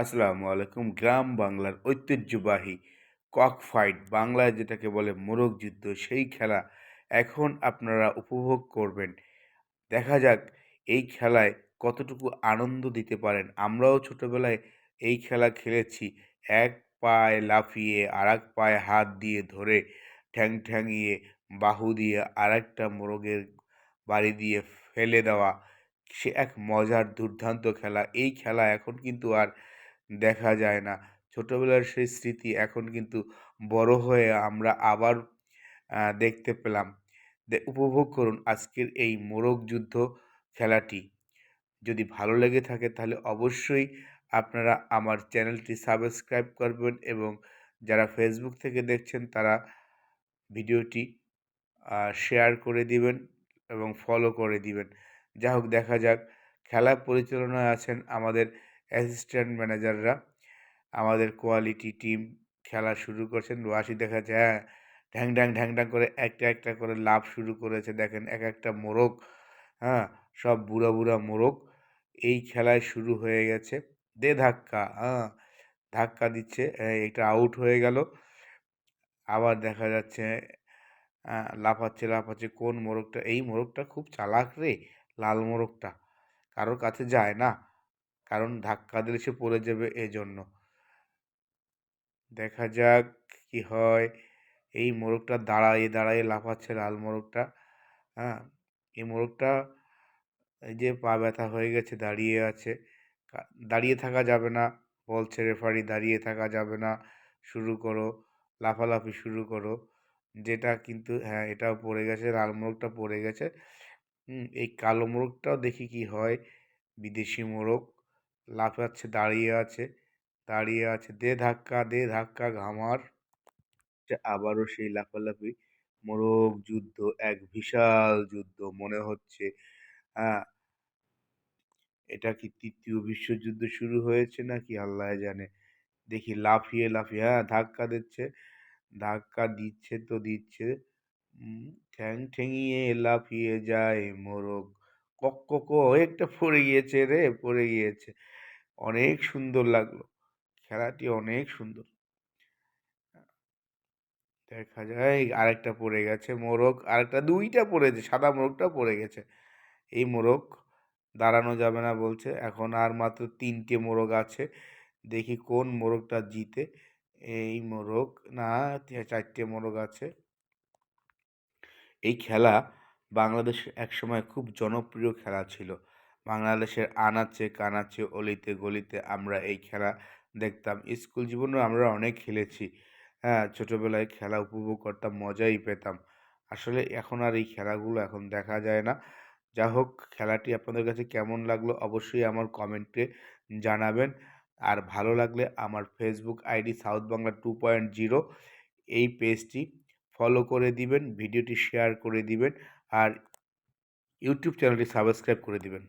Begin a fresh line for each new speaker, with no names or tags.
আসসালামু আলাইকুম। গ্রাম বাংলার ঐতিহ্যবাহী কক ফাইট বাংলায় যেটাকে বলে মোরগ যুদ্ধ, সেই খেলা এখন আপনারা উপভোগ করবেন। দেখা যাক এই খেলায় কতটুকু আনন্দ দিতে পারেন। আমরাও ছোটোবেলায় এই খেলা খেলেছি। এক পায়ে লাফিয়ে আর এক পায়ে হাত দিয়ে ধরে ঠ্যাং ঠ্যাঙিয়ে বাহু দিয়ে আর একটা মোরগের বাড়ি দিয়ে ফেলে দেওয়া, সে এক মজার, দুর্দান্ত খেলা। এই খেলা এখন কিন্তু আর দেখা যায় না। ছোটোবেলার সেই স্মৃতি এখন কিন্তু বড় হয়ে আমরা আবার দেখতে পেলাম। উপভোগ করুন আজকের এই মোরগ যুদ্ধ খেলাটি। যদি ভালো লেগে থাকে তাহলে অবশ্যই আপনারা আমার চ্যানেলটি সাবস্ক্রাইব করবেন এবং যারা ফেসবুক থেকে দেখছেন তারা ভিডিওটি শেয়ার করে দিবেন এবং ফলো করে দিবেন। যা হোক, দেখা যাক খেলা পরিচালনায় আছেন আমাদের অ্যাসিস্ট্যান্ট ম্যানেজাররা আমাদের কোয়ালিটি টিম খেলা শুরু করছেন। ওয়াসি দেখা যায় হ্যাঁ ঢ্যাং ঢ্যাং ঢ্যাং ঢ্যাং করে একটা একটা করে লাভ শুরু করেছে। দেখেন, এক একটা মোরগ হ্যাঁ সব বুড়া বুড়া মোরগ এই খেলায় শুরু হয়ে গেছে। দে ধাক্কা হ্যাঁ ধাক্কা দিচ্ছে এটা আউট হয়ে গেল। আবার দেখা যাচ্ছে লাফাচ্ছে লাফাচ্ছে, কোন মোরগটা, এই মোরগটা খুব চালাক রে, লাল মোরগটা। কারোর কাছে যায় না। কারণ ধাক্কা দিলে সে পড়ে যাবে এজন্য। দেখা যাক কি হয়। এই মোরগটা দাঁড়ায়ে দাঁড়ায়ে লাফাচ্ছে লাল মোরগটা। হ্যাঁ এই মোরগটা এই যে পা ব্যথা হয়ে গেছে, দাঁড়িয়ে আছে। দাঁড়িয়ে থাকা যাবে না, বলছে রেফারি, দাঁড়িয়ে থাকা যাবে না, শুরু করো, লাফালাফি শুরু করো। যেটা কিন্তু হ্যাঁ এটাও পড়ে গেছে, লাল মোরগটা পড়ে গেছে। এই কালো মোরগটাও দেখি কি হয়, বিদেশি মোরগ। লাফাচ্ছে, দাঁড়িয়ে আছে দাঁড়িয়ে আছে, দে ধাক্কা দে ধাক্কা, ঘামার। আবারও সেই লাফালাফি। মোরগ যুদ্ধ, এক বিশাল যুদ্ধ মনে হচ্ছে। হ্যাঁ। এটা কি তৃতীয় বিশ্বযুদ্ধ শুরু হয়েছে নাকি? আল্লাহ জানে। দেখি লাফিয়ে লাফিয়ে হ্যাঁ ধাক্কা দিচ্ছে। ধাক্কা দিচ্ছে তো দিচ্ছে। ঠ্যাং ঠেঙিয়ে লাফিয়ে যায় মোরগ। কক কক একটা পড়ে গিয়েছে রে, পড়ে গিয়েছে। অনেক সুন্দর লাগল। খেলাটি অনেক সুন্দর। দেখা যায় আরেকটা পড়ে গেছে মোরগ, আরেকটা দুইটা পড়েছে, সাদা মোরগটা পড়ে গেছে। এই মোরগ দাঁড়ানো যাবে না বলছে, এখন আর মাত্র তিনটে মোরগ আছে। দেখি কোন মোরগটা জিতে। এই মোরগ, না চারটে মোরগ আছে। এই খেলা বাংলাদেশে একসময় খুব জনপ্রিয় খেলা ছিল। বাংলাদেশের আনাচে, কানাচে, অলিতে, গলিতে আমরা এই খেলা দেখতাম। স্কুল জীবনেও আমরা অনেক খেলেছি। হ্যাঁ ছোটোবেলায় খেলা উপভোগ করতাম, মজাই পেতাম। আসলে এখন আর এই খেলাগুলো এখন দেখা যায় না। যা হোক, খেলাটি আপনাদের কাছে কেমন লাগল অবশ্যই আমার কমেন্টে জানাবেন। আর ভালো লাগলে আমার Facebook ID south Bangla two point zero এই পেজটি ফলো করে দিবেন, ভিডিওটি শেয়ার করে দিবেন, আর ইউটিউব চ্যানেলটি সাবস্ক্রাইব করে দিবেন।